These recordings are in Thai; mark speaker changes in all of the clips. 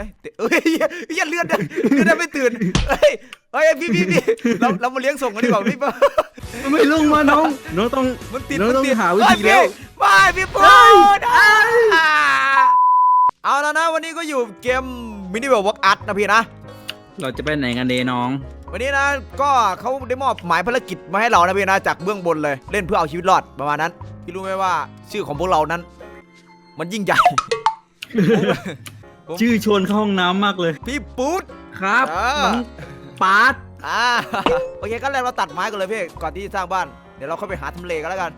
Speaker 1: นะเตะเอ้ยเหี้ยเหี้ยเลือดอะเลือดอะไม่ตื่นเฮ้ยเฮ้ยพี่พี่พี่เราเรามาเลี้ยงส่งกันดีกว่าพี่
Speaker 2: ไม่ลงมาน้องน้องต้อง
Speaker 1: มันติด
Speaker 2: เรา
Speaker 1: มัน
Speaker 2: ต้อง
Speaker 1: ติด
Speaker 2: หาวิธี
Speaker 1: เฮ้ย
Speaker 2: แล้ว
Speaker 1: พี่ไม่พี่ปูดอ่าเอาแล้วนะวันนี้ก็อยู่เกมมินิเวลวอล์กอัดนะพี่นะ
Speaker 2: เราจะไปไหนกันเดน้อง
Speaker 1: วันนี้นะก็เขาได้มอบหมายภารกิจมาให้เรานะพี่นะจากเบื้องบนเลยเล่นเพื่อเอาชีวิตรอดประมาณนั้นพี่รู้ไหมว่าชื่อของพวกเรานั้น มันยิ่งใหญ่ ผม
Speaker 2: ชื่อชวนเข้าห้องน้ำมากเลย
Speaker 1: พี่ปูด
Speaker 2: ครับ
Speaker 1: อ่า
Speaker 2: น้องปาร์ต
Speaker 1: อ่า โอเคก็แล้วเราตัดไม้กันเลยพี่ ก่อนที่จะสร้างบ้าน เดี๋ยวเราเข้าไปหาทำเลกันแล้วกัน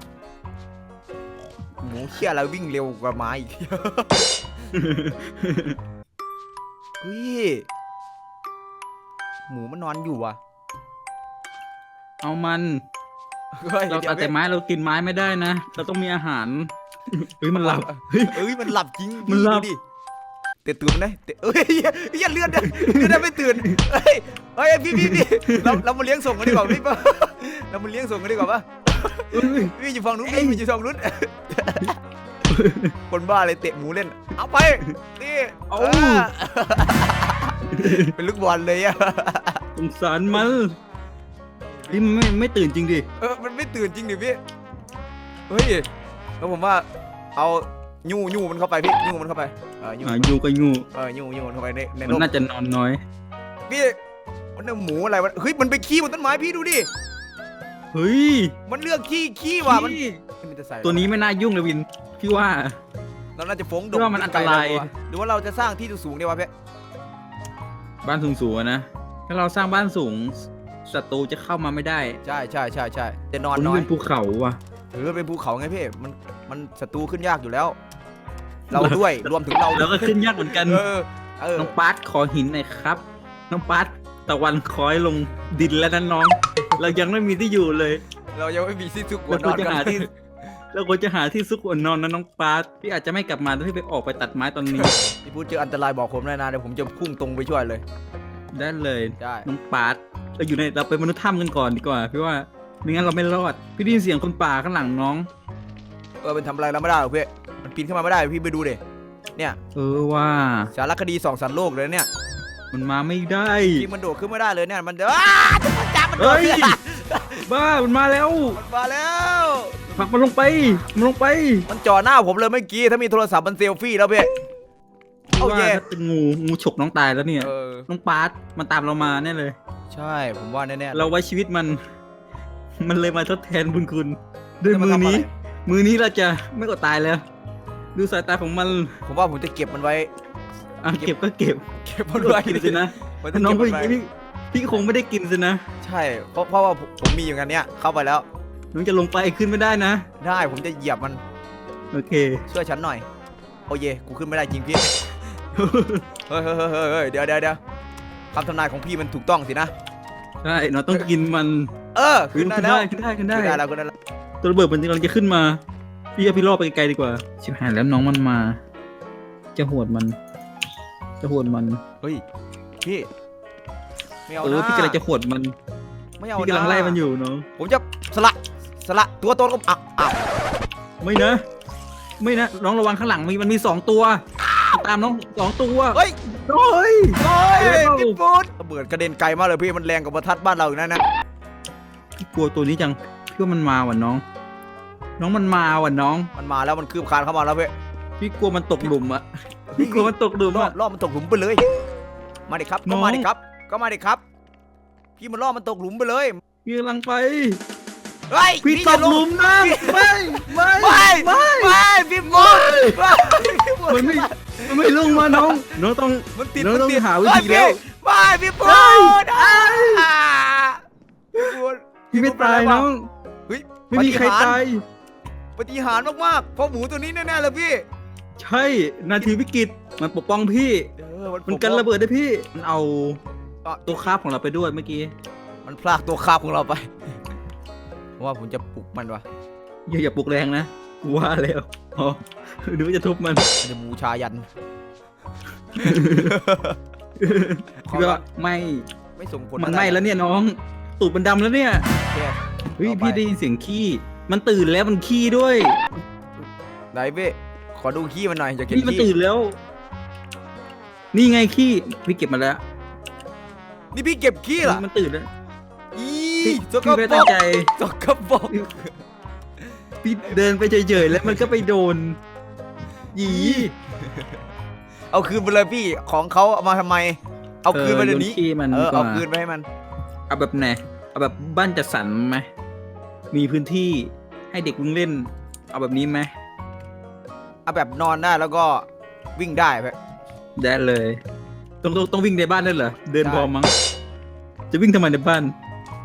Speaker 1: หมูเชี่ยอะไรวิ่งเร็วกว่าไม้อีก เฮ้ยหมูมันนอนอยู่อะ
Speaker 2: เอามัน
Speaker 1: เฮ้ย
Speaker 2: เรา
Speaker 1: ดี๋
Speaker 2: ตั
Speaker 1: ย
Speaker 2: ด
Speaker 1: ว
Speaker 2: แต่ไม้เรากินไม้ไม่ได้นะ เราต้องมีอาหาร เฮ้ยมันหลับ เฮ้ย
Speaker 1: เอ้ยมันหลับจริง
Speaker 2: มันหลับ
Speaker 1: ดูดิเตะตื่นนะเตะเอ้ยเหี้ยเหี้ยเลือดอะเลือดอะไม่ตื่นเฮ้ยเฮ้ยพี่พี่พี่เราเรามาเลี้ยงส่งกันดีกว่าพี่เรามาเลี้ยงส่งกันดีกว่าปะ
Speaker 2: เฮ้ย
Speaker 1: พี่อยู่ฝั่งนู้นพี่อยู่ฝั่งนู้นคนบ้าเลยเตะหมูเล่น เอาไปนี่
Speaker 2: เอา
Speaker 1: เออเป็นลูกบอลเลยอะ
Speaker 2: สงสารมันเฮ้ยมันไม่ไม่ตื่นจริงดิ
Speaker 1: เออมันไม่ตื่นจริงดิพี่เฮ้ยแล้วผมว่าเอา ยูยูมันเข้าไปพี่ยูมันเข้าไปเออยู
Speaker 2: อ่าอยู่กับงู
Speaker 1: เออยูยูมันเข้าไปในใน
Speaker 2: มัน
Speaker 1: ร่ม
Speaker 2: น่าจะนอนน้อย
Speaker 1: พี่มันเอาหมูอะไรวะเฮ้ยมันไปขี้บนต้นไม้พี่ดูดิ
Speaker 2: เฮ้ย
Speaker 1: มันเลือกขี้ขี้ว่ะมัน
Speaker 2: พี่
Speaker 1: มันจะใส่
Speaker 2: ตัวนี้ไม่น่ายุ่งเลยวิน พี่ว่า
Speaker 1: เราน่าจะฟงด
Speaker 2: พี่ว่ามันอันตราย
Speaker 1: ไกลๆหรือว่าเราจะสร้างที่สูงๆดีวะพี่
Speaker 2: บ้านสูงๆอะนะ ถ้าเราสร้างบ้านสูงศัตรูจะเข้ามาไม่ได้
Speaker 1: ใช่ใช่ใช่ใช่จะนอน
Speaker 2: ตรง
Speaker 1: น้
Speaker 2: นี้
Speaker 1: อย
Speaker 2: เป็นภูเขาว่ะ
Speaker 1: เออเป็นภูเขาไงพี่มันมันศัตรูขึ้นยากอยู่แล้ว เราด้วยรวมถึงเรา
Speaker 2: แล้วก็ขึ้นยากเหมือนกัน
Speaker 1: เออเออ
Speaker 2: น้องปาร์ตขอหินหน่อยครับ น้องปาร์ตตะวันคอยลงดินแล้วนะน้อง เรายังไม่มีที่อยู่เลย
Speaker 1: เรายังไม่มีที่ซุกหั
Speaker 2: เรา
Speaker 1: วน
Speaker 2: ค
Speaker 1: อ
Speaker 2: วนรจะ
Speaker 1: กัน
Speaker 2: หาที่ เราควรจะหาที่ซุกหัวนอนนะน้องปาร์ตพี่อาจจะไม่กลับมาถ้าพี่ไปออกไปตัดไม้ตอนนี้
Speaker 1: พี่พูดเจออันตรายบอกผมเลยนะเดี๋ยวผมจะพุ่งตรงไปช่วยเลย
Speaker 2: ได้เลย
Speaker 1: ได้
Speaker 2: น้องปาร์ตเราอยู่ในเราเป็นมนุษย์ถ้ำกันก่อนดีกว่าพี่ว่าไม่งั้นเราไม่รอด พี่ได้ยินเสียงคนป่าข้างหลังน้อง
Speaker 1: เออเป็นทำอะไรเราไม่ได้หรอกพี่มัน ปีนขึ้นมาไม่ได้พี่ไปดูดิเนี่ย
Speaker 2: เออว่า
Speaker 1: สารคดีสองสันโลกเลยเนี่ย
Speaker 2: มันมาไม่ได้
Speaker 1: จริงมันโดดขึ้นไม่ได้เลยเนี่ยมันเด้อจับมันโดด
Speaker 2: เฮ้ยบ้ามันมาแล้ว
Speaker 1: มันมาแล้ว
Speaker 2: ผลักมันลงไปมันลงไป
Speaker 1: มันจ่อหน้าผมเลยเมื่อกี้ถ้ามีโทรศัพท์มันเซลฟี่แล้วพี่เอา
Speaker 2: ว่า
Speaker 1: แย่
Speaker 2: ถ้าเป็นงูงูฉกน้องตายแล้วเนี่ย
Speaker 1: เออ
Speaker 2: น้องปาร์ตมันตามเรามาแน่เลย
Speaker 1: ใช่ผมว่าแน่ๆ
Speaker 2: เราไว้ชีวิตมัน มันเลยมาทดแทนบุญคุณด้วย
Speaker 1: แล้ว
Speaker 2: มือ
Speaker 1: ทำะ
Speaker 2: นี้
Speaker 1: ไร
Speaker 2: มือนี้เราจะไม่อดตายแล้ว ดูสายตาของมัน
Speaker 1: ผมว่าผมจะเก็บมันไว้
Speaker 2: อะเก็บก็เก็บ
Speaker 1: เก็บมัน
Speaker 2: ไม่อ
Speaker 1: ไว้
Speaker 2: ดกินสินะ
Speaker 1: มัน
Speaker 2: ถ้า
Speaker 1: จะ
Speaker 2: น้อง
Speaker 1: เก็บ
Speaker 2: พูด
Speaker 1: มั
Speaker 2: อนย่าง
Speaker 1: ไว้
Speaker 2: นี้พี่พี่คงไม่ได้กินสินะ
Speaker 1: ใช่เพราะเพราะว่าผมผมมีอย่างนั้นเนี้ยเข้าไปแล้ว
Speaker 2: น้องจะลงไปขึ้นไม่ได้นะ
Speaker 1: ได้ผมจะเหยียบมัน
Speaker 2: โอเค
Speaker 1: ช่วยฉันหน่อย โอ้เยกูขึ้นไม่ได้จริงพี่ เฮ้ยเฮ้ยเฮ้ยเฮ้ยเฮ้ยเดี๋ยวเดี๋ยวเดี๋ยวคำทำนายของพี่มันถูกต้องสินะ
Speaker 2: ใช่น้องต้องกินมัน
Speaker 1: เออขึ้นได้แล้ว
Speaker 2: ขึ้นได้ขึ้นได้
Speaker 1: ขึ้น
Speaker 2: ขึ้
Speaker 1: ได้
Speaker 2: นได้
Speaker 1: แล้วขึ้นได้แล้ว
Speaker 2: ตัวระเบิดมันกำลังจะขึ้นมา พี่เอาพี่ล่อไปไกลๆดีกว่า ชิบหายแล้วน้องมันมา จะหวดมัน จะหวดมัน
Speaker 1: เฮ้ยพี่ไม่เอา
Speaker 2: เออ
Speaker 1: นะ
Speaker 2: พี่กำลังจะหวดมัน
Speaker 1: ไม่เอา
Speaker 2: พี่กำลัง
Speaker 1: นะ
Speaker 2: ไล่มันอยู่น้อง
Speaker 1: ผมจะสละสละตัวตนก็อะอะ
Speaker 2: ไม่นะ ไม่นะ น้องระวังข้างหลังมีมันมีสองตัว ตามน้องสองตัว
Speaker 1: เฮ้ย
Speaker 2: โอ้ย
Speaker 1: เฮ้ย
Speaker 2: เอ้า
Speaker 1: พี่ปูนระเบิดกระเด็นไกลมากเลยพี่มันแรงกว่าประทัดบ้านเราอีกนั่นนะ
Speaker 2: พี่กลัวตัวนี้จังพี่ว่ามันมาว่ะน้อง น้องมันมาว่ะน้อง
Speaker 1: มันมาแล้วมันคืบคลานเข้ามาแล้วพี่
Speaker 2: พี่กลัวมันตกหลุมอะพี่กลัวมันตกหลุม
Speaker 1: ล่อ
Speaker 2: อะ
Speaker 1: ล่อมันตกหลุมไปเลย มาดิครับ
Speaker 2: น้
Speaker 1: ก็
Speaker 2: อง
Speaker 1: มาดิครับ ก็มาดิครับ พี่มันล่อมันตกหลุมไปเลย
Speaker 2: พี่กำลังไป
Speaker 1: เฮ้ย
Speaker 2: พี่
Speaker 1: นี่
Speaker 2: ต
Speaker 1: อย่าก
Speaker 2: หลุมนะไม่ไม่
Speaker 1: ไม่
Speaker 2: ไม่
Speaker 1: ไม่พี่ปูนไม่พี่ปู
Speaker 2: มันไม่มันไม่ลงมาน้องน้องต้อง
Speaker 1: มันติด
Speaker 2: เรา
Speaker 1: มัน
Speaker 2: ต้อง
Speaker 1: ติด
Speaker 2: หาวิธี
Speaker 1: เฮ้ย
Speaker 2: แล้ว
Speaker 1: ไม่พี่ปู
Speaker 2: เฮ้ย
Speaker 1: นอ่าพี่ปูน
Speaker 2: พี่ไม่ตายน้อง
Speaker 1: เฮ้ย
Speaker 2: ไม่มีใครตาย
Speaker 1: ปฏิหารย์มากๆเพราะหมูตัวนี้แน่ๆเลยพี่
Speaker 2: ใช่นาทีวิกฤตมันปกป้องพี่
Speaker 1: เออ
Speaker 2: มันกันระเบิดได้พี่ มันเอา
Speaker 1: อะ
Speaker 2: ตัวคาบของเราไปด้วยเมื่อกี้
Speaker 1: มันพลากตัวคาบของเราไปผมว่าผมจะปลุกมันวะ
Speaker 2: อย่าอย่าปลุกแรงนะกูว่าแล้วอ๋อดูว่าจะทุบมัน
Speaker 1: มันจะบูชายัน
Speaker 2: พี่ว่าไม่
Speaker 1: ไม่สมผล
Speaker 2: มัน
Speaker 1: อะร
Speaker 2: ไม่แล้วเนี่ยน้อง ตูดมันดำแล้วเนี่ย
Speaker 1: โอเค
Speaker 2: เฮ้ย
Speaker 1: ต่อไป
Speaker 2: พี่ได้ยินเสียงขี้ มันตื่นแล้วมันขี้ด้วย
Speaker 1: ไหนพี่ขอดูขี้มันหน่อยอยากเห็น
Speaker 2: พี่มัน
Speaker 1: ขี้
Speaker 2: ตื่นแล้ว นี่ไงขี้พี่เก็บมาแล้ว
Speaker 1: นี่พี่เก็บขี้เหรอ
Speaker 2: มันตื่นแล้ว
Speaker 1: อี
Speaker 2: พี่
Speaker 1: สก
Speaker 2: พี่ไม่
Speaker 1: ปร
Speaker 2: ตั้ง
Speaker 1: ก
Speaker 2: ใจ
Speaker 1: สกปรก
Speaker 2: พี่เดินไปเฉยๆแล้วมันก็ไปโดนหยี
Speaker 1: เอาคืนไปเลยพี่ของเขาเอามาทำไม เอาคืนไปเดี๋ยวนี้
Speaker 2: โขี้มัน
Speaker 1: เออ
Speaker 2: ดีก
Speaker 1: เอา
Speaker 2: ว่า
Speaker 1: คืนไปให้มัน
Speaker 2: เอาแบบไหนเอาแบบบ้านจัดสรรไหมมีพื้นที่ ให้เด็กวิ่งเล่น เอาแบบนี้ไหม
Speaker 1: เอาแบบนอนได้แล้วก็วิ่งได้ไป
Speaker 2: ได้เลย ต้องต้องต้องวิ่งในบ้านได้วยเหรอ เดิน
Speaker 1: ใช่
Speaker 2: พอมั้ง จะวิ่งทำไมในบ้าน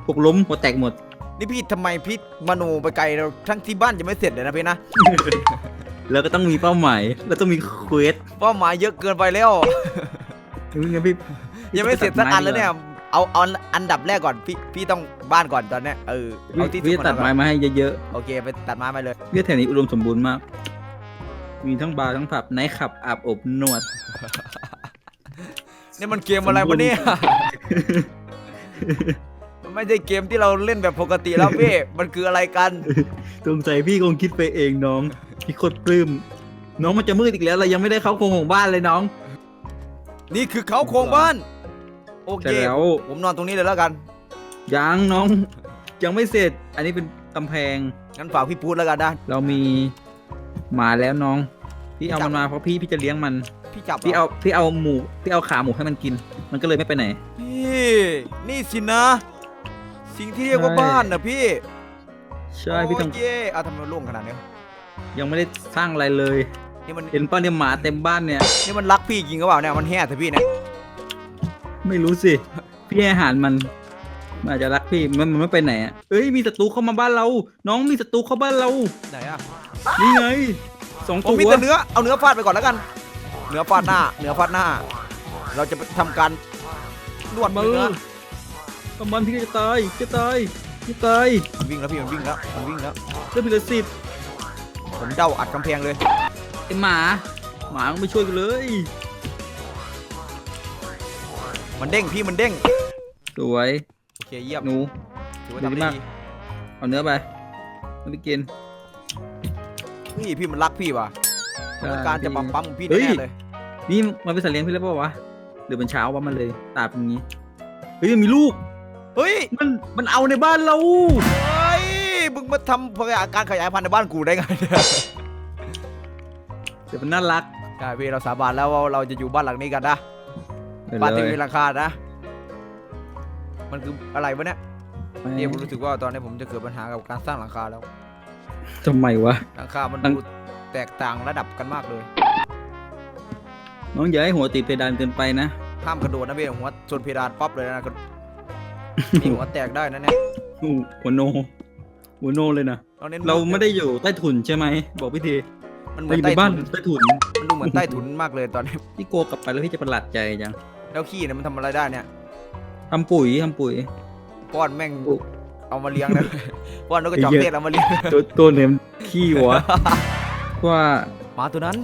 Speaker 2: หกล้มหัวแตกหมด
Speaker 1: นี่พี่ทำไมพี่มโนไปไกลเราทั้งที่บ้านจะไม่เสร็จเลยนะพี่นะ
Speaker 2: แล้วก็ต้องมีเป้าหมาย แล้วต้องมีเควส
Speaker 1: เป้าหมายเยอะเกินไปแล้ว
Speaker 2: วิ่งไงพี่
Speaker 1: ยังไม่เสร็จสักอันแล้วเนี่ย เอาเอาอันดับแรกก่อนพี่พี่ต้องบ้านก่อนตอนเนี้ยเออ
Speaker 2: พี่
Speaker 1: เอาที่
Speaker 2: พี่
Speaker 1: สุ
Speaker 2: ตัดไม้มาให้เยอะ
Speaker 1: โอเคไปตัดไม้มาเลย
Speaker 2: ๆพี่แถวนี้อุดมสมบูรณ์มาก มีทั้งบาร์ทั้งผับไนท์ขับอาบอบนวด
Speaker 1: นี่มันเกมอะไรวะเนี่ย มันไม่ใช่เกมที่เราเล่นแบบปกติแล้วพี่ มันคืออะไรกัน
Speaker 2: สงสัยพี่คงคิดไปเองน้อง พี่โคตรปลื้มน้องมันจะมืดอีกแล้วเรายังไม่ได้เข้าโครงของบ้านเลยน้อง
Speaker 1: นี่คือเขาโครงบ้าน โอเค
Speaker 2: แต่แล้ว
Speaker 1: ผมนอนตรงนี้เลยแล้วกัน
Speaker 2: ยังน้อง ยังไม่เสร็จ อันนี้เป็นกำแพง
Speaker 1: งั้นฝากพี่พูดแล้วกันนะ
Speaker 2: เรามีหมาแล้วน้อง พี่เอา
Speaker 1: จั
Speaker 2: มั
Speaker 1: บ
Speaker 2: นมาเพราะพี่พี่จะเลี้ยงมัน
Speaker 1: พี่จับหร
Speaker 2: พี่เอาพี่เอาหมูพี่เอาขาหมูให้มันกิน มันก็เลยไม่ไปไหน
Speaker 1: พี่ นี่สินะ สิ่งที่เรียกว่า
Speaker 2: ใช่
Speaker 1: บ้านนะพี่
Speaker 2: ใช่พี่ต้อง
Speaker 1: โอ้เย่เอาทำไมมันโล่งขนาดนี้
Speaker 2: ยังไม่ได้สร้างอะไรเลย
Speaker 1: นี่มัน
Speaker 2: เห็นป้าเนี่ยหมาเต็มบ้านเนี่ย
Speaker 1: นี่มันรักพี่จริงก็เปล่าเนี่ยมันแห่แต่พี่เนี่ย
Speaker 2: ไม่รู้สิ พี่ให้อาหารมัน มันอาจจะรักพี่ มันมันไม่ไปไหนอะ เอ้ย มีศัตรูเข้ามาบ้านเรา น้องมีศัตรูเข้าบ้านเรา
Speaker 1: ไหนอะ
Speaker 2: นี่ไงสอง
Speaker 1: ผม
Speaker 2: ตัว
Speaker 1: มีแต่เนื้อ เอาเนื้อฟาดไปก่อนแล้วกัน เนื้อฟาดหน้า เนื้อฟาดหน้า เราจะไปทำการนวด
Speaker 2: มา
Speaker 1: เนื้อ
Speaker 2: กำมันพี่จะตายจะตายจะตาย
Speaker 1: มันวิ่งแล้วพี่มันวิ่งแล้วมันวิ่งแล้ว
Speaker 2: เรื่องพิลสิบ
Speaker 1: ผมเดาอัดกำแพงเลย
Speaker 2: ไอหมา หมาต้องไปช่วยกันเลย
Speaker 1: มันเด้งพี่มันเด้ง
Speaker 2: สวย
Speaker 1: โอเคเยี่ยม
Speaker 2: หนู
Speaker 1: ถือว่า
Speaker 2: ดี
Speaker 1: ทำได้
Speaker 2: มาก
Speaker 1: ดี
Speaker 2: เอาเนื้อไปไม่ไปกิน
Speaker 1: พี่พี่มันรักพี่ว่ะต้องการจะปั๊มปั๊มพี่
Speaker 2: เฮ้ย
Speaker 1: แน่ๆเลย
Speaker 2: นี่มันเป็นสัตว์เลี้ยงพี่แล้วเปล่าวะหรือมันเช้าว่ามันเลยตาเป็นอย่างงี้เฮ้ยมันมีลูก
Speaker 1: เฮ้ย
Speaker 2: มันมันเอาในบ้านเรา
Speaker 1: เฮ้ยมึงมาทำการขยายพันธุ์ในบ้านกูได้ไงเนี่ย
Speaker 2: แต่มันน่ารัก
Speaker 1: ใช่พี่เราสาบานแล้วว่าเราจะอยู่บ้านหลังนี้กันนะ
Speaker 2: ไป
Speaker 1: บ้าน
Speaker 2: เล
Speaker 1: ที่
Speaker 2: ย
Speaker 1: มีราคานะ มันคืออะไรวะเนี่ยเนี่ยผมรู้สึกว่าตอนนี้ผมจะเกิดปัญหากับการสร้างหลังคาแล้ว
Speaker 2: ทำไมวะ
Speaker 1: หลังคา มัน
Speaker 2: หลัง
Speaker 1: ดูแตกต่างระดับกันมากเลย
Speaker 2: น้องอย่าให้หัวติดเพดานเกินไปนะ
Speaker 1: ห้ามกระโดดนะพี่หัวชนเพดานป๊อปเลยนะกระนี่หัวแตกได้นะเนี่ย
Speaker 2: อู้หัวโน หัวโนเลยนะ
Speaker 1: เราเน้น
Speaker 2: เราไม่ได้อยู่ใต้ถุนใช่ไหม บอกพี่ที
Speaker 1: มันเหมื
Speaker 2: เรา
Speaker 1: อ
Speaker 2: อนยู่
Speaker 1: ใต้
Speaker 2: ในบ้าน
Speaker 1: ถุน
Speaker 2: ใต้ถุน
Speaker 1: มันดูเหมือนใต้ถุนมากเลยตอนนี้
Speaker 2: พี่โกกลับไปแล้วพี่จะประหลาดใจจัง
Speaker 1: แล้วขี้เนี่ยมันทำอะไรได้เนี่ย
Speaker 2: ทำปุ๋ยทำปุ๋ย
Speaker 1: ป้อนแม่ง
Speaker 2: โอ้
Speaker 1: เอามาเลี้ยงนะ ป้อนนกกระจอก
Speaker 2: ไอ้เหี้
Speaker 1: เท
Speaker 2: ย
Speaker 1: ศเอามาเลี้ยง
Speaker 2: ตัวตัวเหนมขี้วะว่า
Speaker 1: หมาตัวนั้น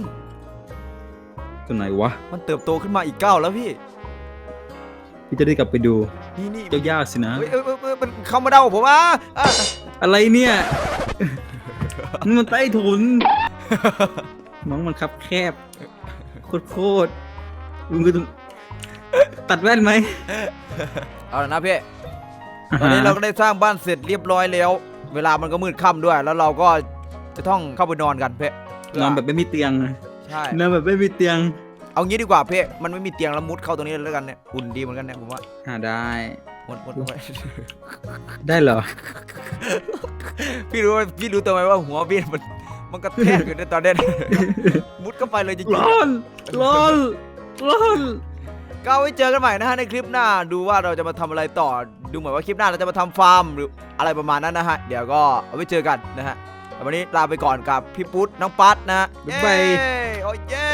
Speaker 2: ตัวไหนวะ
Speaker 1: มันเติบโตขึ้นมาอีกเก้าวแล้วพี่
Speaker 2: พี่จะได้กลับไปดู
Speaker 1: นี่นี่
Speaker 2: เจ้าย่าสินะ
Speaker 1: เฮ้ยเอ้ยเอ้ยเอ้ยมันเข้ามาเดาผมอะอะ
Speaker 2: อะไรเนี่ยนี่มันใต้ถุนน้องมันคับแคบโคตรโคตรมึงก็ต้อง ตัดแว่นไหม
Speaker 1: เอาละนะพี่ตอนนี้เราก็ได้สร้างบ้านเสร็จเรียบร้อยแล้ว เวลามันก็มืดค่ำด้วย แล้วเราก็จะต้องเข้าไปนอนกันเพ่
Speaker 2: นอนแบบไม่มีเตียง
Speaker 1: ใช่
Speaker 2: นอนแบบไม่มีเตียง
Speaker 1: เอางี้ดีกว่าเพ่มันไม่มีเตียงแล้วมุดเข้าตรงนี้เลยแล้วกันเนี่ยอุ่นดีเหมือนกันเนี่ยผมว่า
Speaker 2: หาได้
Speaker 1: มุดมุดเข้าไป
Speaker 2: ได้เหรอ
Speaker 1: พี่รู้ไหมพี่รู้ตัวไหมว่าหัวพี่มันมันกระแทกอยู่ในตอนเนี้ยมุดเข้าไปเลยจริง
Speaker 2: ร้อนร้อนร้อน
Speaker 1: ๆ ก็เอาไว้เจอกันใหม่นะฮะในคลิปหน้าดูว่าเราจะมาทำอะไรต่อ ดูเหมือนว่าคลิปหน้าเราจะมาทำฟาร์มหรืออะไรประมาณนั้นนะฮะ เดี๋ยวก็เอาไว้เจอกันนะฮะแต่วันนี้ลาไปก่อนกับพี่ปุ๊ดน้องปัดนะฮะ
Speaker 2: บ๊ายบาย
Speaker 1: เย้โอ้ยเย้